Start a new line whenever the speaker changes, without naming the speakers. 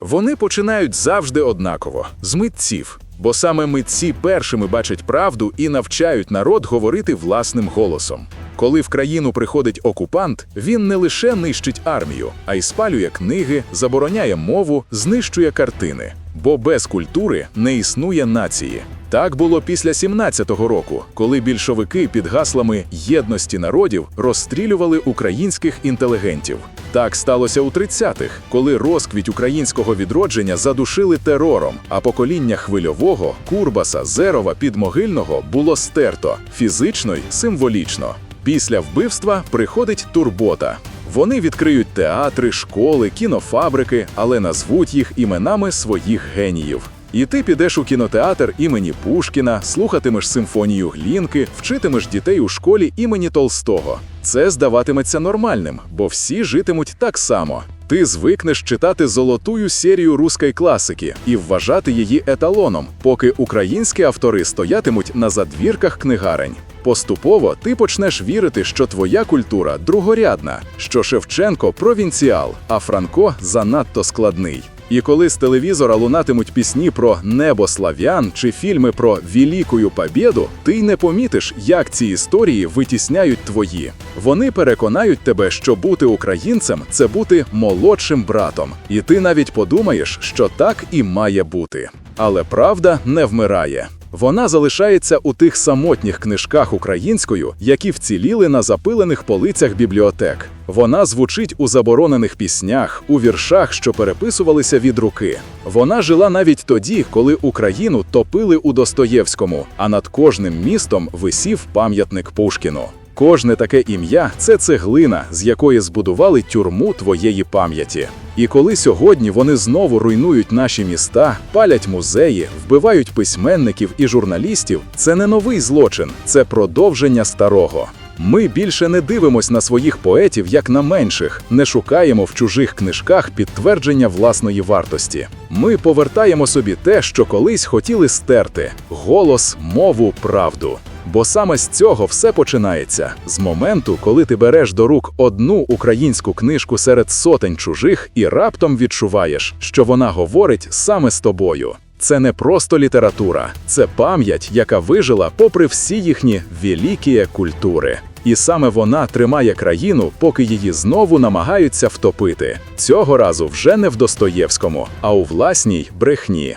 Вони починають завжди однаково з митців, бо саме митці першими бачать правду і навчають народ говорити власним голосом. Коли в країну приходить окупант, він не лише нищить армію, а й спалює книги, забороняє мову, знищує картини. Бо без культури не існує нації. Так було після 17-го року, коли більшовики під гаслами єдності народів розстрілювали українських інтелігентів. Так сталося у 30-х, коли розквіт українського відродження задушили терором, а покоління хвильового, Курбаса, Зерова, Підмогильного було стерто фізично й символічно. Після вбивства приходить турбота. Вони відкриють театри, школи, кінофабрики, але назвуть їх іменами своїх геніїв. І ти підеш у кінотеатр імені Пушкіна, слухатимеш симфонію Глінки, вчитимеш дітей у школі імені Толстого. Це здаватиметься нормальним, бо всі житимуть так само. Ти звикнеш читати золотую серію руської класики і вважати її еталоном, поки українські автори стоятимуть на задвірках книгарень. Поступово ти почнеш вірити, що твоя культура другорядна, що Шевченко провінціал, а Франко занадто складний. І коли з телевізора лунатимуть пісні про небо слав'ян чи фільми про Вілікую Побєду, ти й не помітиш, як ці історії витісняють твої. Вони переконають тебе, що бути українцем це бути молодшим братом, і ти навіть подумаєш, що так і має бути. Але правда не вмирає. Вона залишається у тих самотніх книжках українською, які вціліли на запилених полицях бібліотек. Вона звучить у заборонених піснях, у віршах, що переписувалися від руки. Вона жила навіть тоді, коли Україну топили у Достоєвському, а над кожним містом висів пам'ятник Пушкіну. Кожне таке ім'я це цеглина, з якої збудували тюрму твоєї пам'яті. І коли сьогодні вони знову руйнують наші міста, палять музеї, вбивають письменників і журналістів, це не новий злочин, це продовження старого. Ми більше не дивимось на своїх поетів як на менших, не шукаємо в чужих книжках підтвердження власної вартості. Ми повертаємо собі те, що колись хотіли стерти: голос, мову, правду. Бо саме з цього все починається з моменту, коли ти береш до рук одну українську книжку серед сотень чужих і раптом відчуваєш, що вона говорить саме з тобою. Це не просто література, це пам'ять, яка вижила попри всі їхні великі культури. І саме вона тримає країну, поки її знову намагаються втопити. Цього разу вже не в Достоєвському, а у власній брехні.